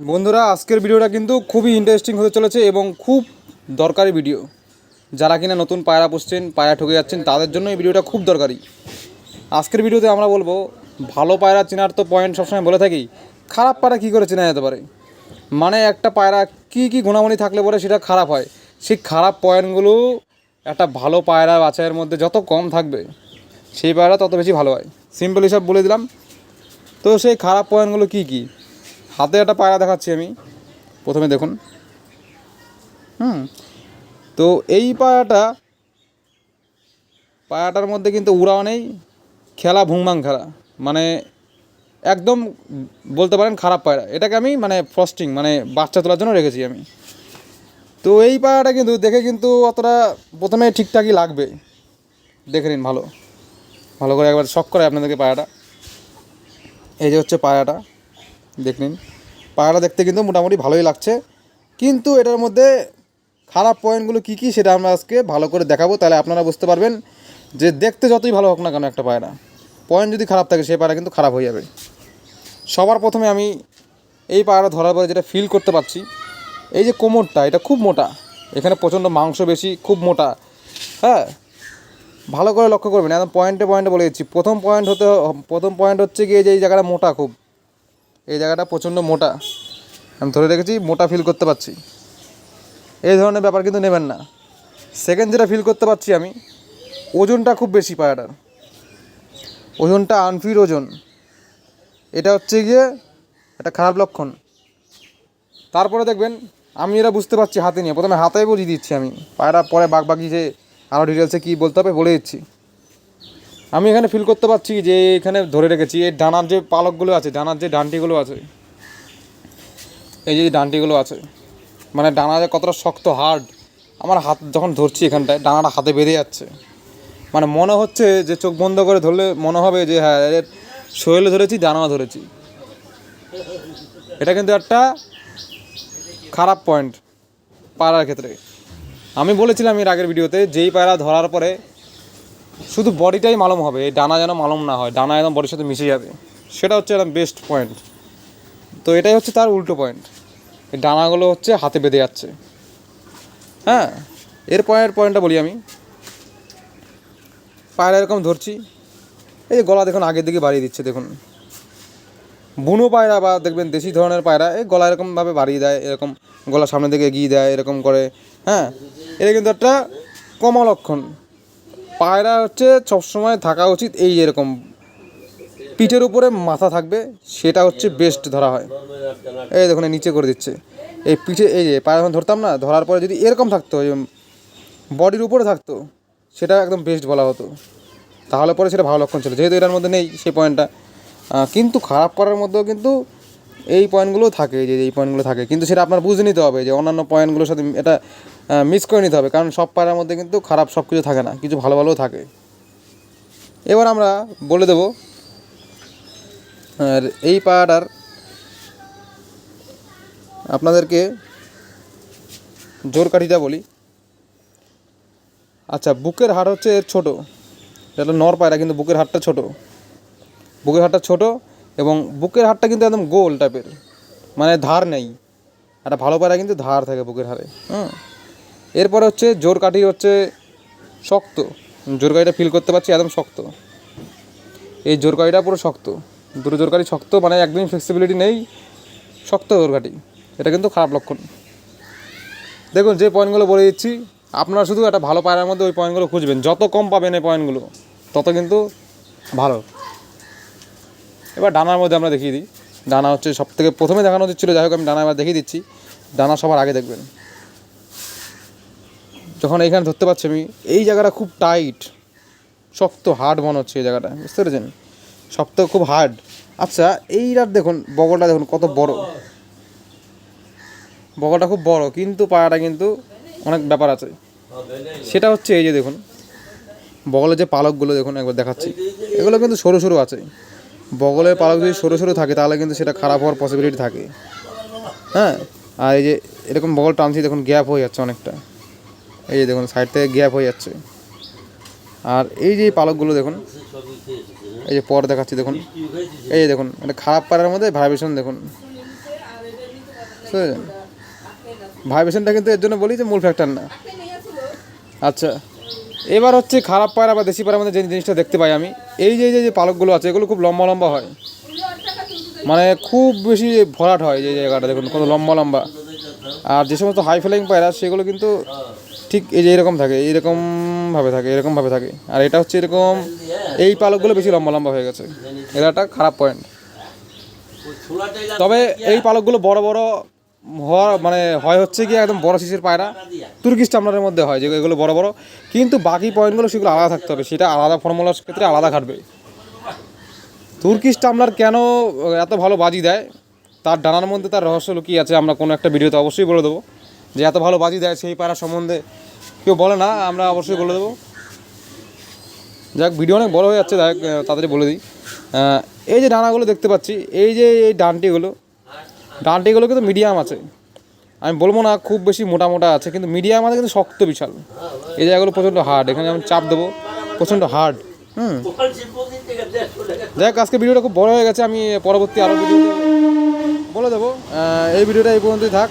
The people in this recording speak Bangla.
বন্ধুরা, আজকের ভিডিওটা কিন্তু খুবই ইন্টারেস্টিং হতে চলেছে এবং খুব দরকারি ভিডিও যারা কিনা নতুন পায়রা পুষছেন, পায়রা ঠকে যাচ্ছেন, তাদের জন্য এই ভিডিওটা খুব দরকারি। আজকের ভিডিওতে আমরা বলব, ভালো পায়রা চেনার তো পয়েন্ট সবসময় বলে থাকি, খারাপ পায়রা কী করে চেনা যেতে পারে? মানে একটা পায়রা কী কী গুণাগুণি থাকলে পরে সেটা খারাপ হয়? সেই খারাপ পয়েন্টগুলো একটা ভালো পায়রা বাছাইয়ের মধ্যে যত কম থাকবে, সেই পায়রা তত বেশি ভালো হয়। সিম্পল হিসাব বলে দিলাম। তো সেই খারাপ পয়েন্টগুলো কী কী? হাতে একটা পায়রা দেখাচ্ছি আমি। প্রথমে দেখুন। হুম। তো এই পায়রাটা, পায়রাটার মধ্যে কিন্তু উড়াও নেই, খেলা ভুংমাং খেলা। মানে একদম বলতে পারেন খারাপ পায়রা। এটাকে আমি মানে ফ্রস্টিং মানে বাচ্চা তোলার জন্য রেখেছি আমি। তো এই পায়রাটা কিন্তু দেখে কিন্তু অতটা প্রথমে ঠিকঠাকই লাগবে। দেখে নিন ভালো। ভালো করে একবার শখ করে আপনাদেরকে পায়রাটা। এই যে হচ্ছে পায়রাটা। দেখ নিন। পায়রা দেখতে কিন্তু মোটামুটি ভালোই লাগছে। কিন্তু এটার মধ্যে খারাপ পয়েন্টগুলো কী কী সেটা আমরা আজকে ভালো করে দেখাবো। তাহলে আপনারা বুঝতে পারবেন যে দেখতে যতই ভালো হোক না কেন একটা পায়রা। পয়েন্ট যদি খারাপ থাকে সেই পায়রা কিন্তু খারাপ হয়ে যাবে। সবার প্রথমে আমি এই পায়রা ধরার পরে যেটা ফিল করতে পারছি, এই যে কোমরটা, এটা খুব মোটা। এখানে প্রচণ্ড মাংস বেশি, খুব মোটা। হ্যাঁ? ভালো করে লক্ষ্য করবেন। একদম পয়েন্টে পয়েন্টে বলে দিচ্ছি। প্রথম পয়েন্ট হতে প্রথম পয়েন্ট হচ্ছে গিয়ে যে এই জায়গাটা মোটা খুব। এই জায়গাটা প্রচণ্ড মোটা। আমি ধরে রেখেছি, মোটা ফিল করতে পারছি। এই ধরনের ব্যাপার কিন্তু নেবেন না। সেকেন্ড যেটা ফিল করতে পারছি আমি, ওজনটা খুব বেশি পায়রাটার ওজনটা আনফির ওজন। এটা হচ্ছে গিয়ে একটা খারাপ লক্ষণ। তারপরে দেখবেন, আমি এটা বুঝতে পারছি হাতে নিয়ে। প্রথমে হাতে বুঝিয়ে দিচ্ছি আমি। পায়রা পরে বাঘ বাকি যে আরও ডিটেলসে কী বলতে হবে বলে দিচ্ছি। আমি এখানে ফিল করতে পারছি যে এখানে ধরে রেখেছি, এই ডানার যে পালকগুলো আছে, ডানার যে ডান্টিগুলো আছে, এই যে ডান্টিগুলো আছে মানে ডানা যে কতটা শক্ত হার্ড আমার হাত যখন ধরছি এখানটায়, ডানাটা হাতে বেঁধে যাচ্ছে। মানে মনে হচ্ছে যে চোখ বন্ধ করে ধরলে মনে হবে যে হ্যাঁ এর শরীরে ধরেছি ডানা ধরেছি। এটা কিন্তু একটা খারাপ পয়েন্ট পায়রার ক্ষেত্রে। আমি বলেছিলাম এর আগের ভিডিওতে যেই পায়রা ধরার পরে শুধু বডিটাই মালুম হবে, এই ডানা যেন মালুম না হয়, ডানা একদম বডির সাথে মিশে যাবে। সেটা হচ্ছে একটা বেস্ট পয়েন্ট তো এটাই হচ্ছে তার উল্টো পয়েন্ট এই ডানাগুলো হচ্ছে হাতে বেঁধে যাচ্ছে। হ্যাঁ? এর পয়েন্ট পয়েন্টটা বলি আমি। পায়রা এরকম ধরছি। এই গলা দেখুন, আগের দিকে বাড়িয়ে দিচ্ছে, দেখুন। বুনো পায়রা বা দেখবেন দেশি ধরনের পায়রা, এই গলা এরকমভাবে বাড়িয়ে দেয়, এরকম গলা সামনের দিকে এগিয়ে দেয়, এরকম করে। হ্যাঁ? এটা কিন্তু একটা কমা লক্ষণ। পায়রা হচ্ছে সবসময় থাকা উচিত এই এরকম পিঠের উপরে মাথা থাকবে, সেটা হচ্ছে বেস্ট ধরা হয়। এই দেখুন নিচে করে দিচ্ছে। এই পিঠে, এই যে পায়রা যখন ধরতাম না, ধরার পরে যদি এরকম থাকতো বডির উপরে থাকতো, সেটা একদম বেস্ট বলা হতো। তাহলে পরে সেটা ভালো লক্ষণ ছিল। যেহেতু এটার মধ্যে নেই সেই পয়েন্টটা কিন্তু খারাপ করার মধ্যেও কিন্তু এই পয়েন্টগুলো থাকে যে, এই পয়েন্টগুলো থাকে। কিন্তু সেটা আপনার বুঝে নিতে হবে যে অন্যান্য পয়েন্টগুলোর সাথে এটা মিস করে নিতে হবে। কারণ সব পায়রার মধ্যে কিন্তু খারাপ সব কিছু থাকে না। কিছু ভালো ভালোও থাকে। এবার আমরা বলে দেব, আর এই পায়রাটার আপনাদেরকে জোর কাঠিটা বলি। আচ্ছা বুকের হাড় হচ্ছে ছোটো। এটা নর পায়রা, কিন্তু বুকের হাড়টা ছোট। বুকের হাড়টা ছোট এবং বুকের হাড়টা কিন্তু একদম গোল টাইপের মানে ধার নেই। একটা ভালো পায়রা কিন্তু ধার থাকে বুকের হাড়ে। হুম? এরপরে হচ্ছে জোর কাঠি হচ্ছে শক্ত। জোর কাঠিটা ফিল করতে পারছি, একদম শক্ত। এই জোর কাঠিটা পুরো শক্ত। দুটো জোর কাঠি শক্ত মানে একদমই ফ্লেক্সিবিলিটি নেই। শক্ত জোর কাঠি। এটা কিন্তু খারাপ লক্ষণ। দেখুন, যে পয়েন্টগুলো বলে দিচ্ছি, আপনারা শুধু একটা ভালো পায়রার মধ্যে ওই পয়েন্টগুলো খুঁজবেন। যত কম পাবেন এই পয়েন্টগুলো তত কিন্তু ভালো। এবার ডানার মধ্যে আমরা দেখিয়ে দিই। ডানা হচ্ছে সব থেকে প্রথমে দেখানো হচ্ছিল যাই হোক আমি ডানা এবার দেখিয়ে দিচ্ছি। ডানা সবার আগে দেখবেন। যখন এইখানে ধরতে পারছি আমি, এই জায়গাটা খুব টাইট শক্ত হার্ড মনে হচ্ছে এই জায়গাটা, বুঝতে পেরেছেন? শক্ত, খুব হার্ড আচ্ছা এইটার দেখুন, বগলটা দেখুন কত বড়। বগলটা খুব বড়, কিন্তু পায়াটা কিন্তু অনেক ব্যাপার আছে। সেটা হচ্ছে এই যে দেখুন, বগলের যে পালকগুলো দেখুন, একবার দেখাচ্ছি। এগুলো কিন্তু সরু সরু আছে। বগলের পালক যদি সরু সরু থাকে, তাহলে কিন্তু সেটা খারাপ হওয়ার পসিবিলিটি থাকে। হ্যাঁ? আর এই যে এরকম বগল টানছি, দেখুন গ্যাপ হয়ে যাচ্ছে অনেকটা। এই যে দেখুন সাইড থেকে গ্যাপ হয়ে যাচ্ছে। আর এই যে পালকগুলো দেখুন, এই যে পর দেখাচ্ছি দেখুন। এই যে দেখুন, এটা খারাপ পাড়ার মধ্যে ভাইব্রেশন দেখুন। ভাইব্রেশনটা কিন্তু এর জন্য বলি যে মূল ফ্যাক্টর না। আচ্ছা এবার হচ্ছে খারাপ পায়রা বা দেশি পায়রার মধ্যে যে জিনিসটা দেখতে পাই আমি, এই যে যে পালকগুলো আছে, এগুলো খুব লম্বা লম্বা হয়। মানে খুব বেশি ভরাট হয় যে জায়গাটা, দেখুন, কত লম্বা লম্বা। আর যে সমস্ত হাই ফ্লাইং পায়রা, সেগুলো কিন্তু ঠিক এই যে এরকম থাকে, এইরকম ভাবে থাকে, এরকম ভাবে থাকে। আর এটা হচ্ছে এরকম, এই পালকগুলো বেশি লম্বা লম্বা হয়ে গেছে। এটা একটা খারাপ পয়েন্ট তবে এই পালকগুলো বড় বড় হওয়ার মানে হয় হচ্ছে কি একদম বড় শিশের পায়রা। তুর্কিশ চামড়ার মধ্যে হয় যে এগুলো বড় বড়। কিন্তু বাকি পয়েন্টগুলো সেগুলো আলাদা থাকতে হবে, সেটা আলাদা ফর্মুলার ক্ষেত্রে আলাদা খাটবে তুর্কিশ টামলার কেন এত ভালো বাজি দেয়? তার ডানার মধ্যে তার রহস্য লুকিয়ে আছে আমরা কোনো একটা ভিডিওতে অবশ্যই বলে দেবো। যে এত ভালো বাজি দেয় সেই পায়রা সম্বন্ধে কেউ বলে না আমরা অবশ্যই বলে দেবো। যাক ভিডিও অনেক বড় হয়ে যাচ্ছে হোক, তাড়াতাড়ি বলে দিই। এই যে ডানাগুলো দেখতে পাচ্ছি এই যে এই ডানটিগুলো ডানটিগুলো কিন্তু মিডিয়াম আছে। আমি বলব না খুব বেশি মোটা মোটা আছে কিন্তু মিডিয়াম আছে কিন্তু শক্ত বিশাল। এই জায়গাগুলো প্রচণ্ড হার্ড এখানে আমি চাপ দেবো প্রচণ্ড হার্ড হুম। দেখ আজকে ভিডিওটা খুব বড় হয়ে গেছে আমি পরবর্তী আরও ভিডিওতে বলে দেবো। এই ভিডিওটা এই পর্যন্তই থাক।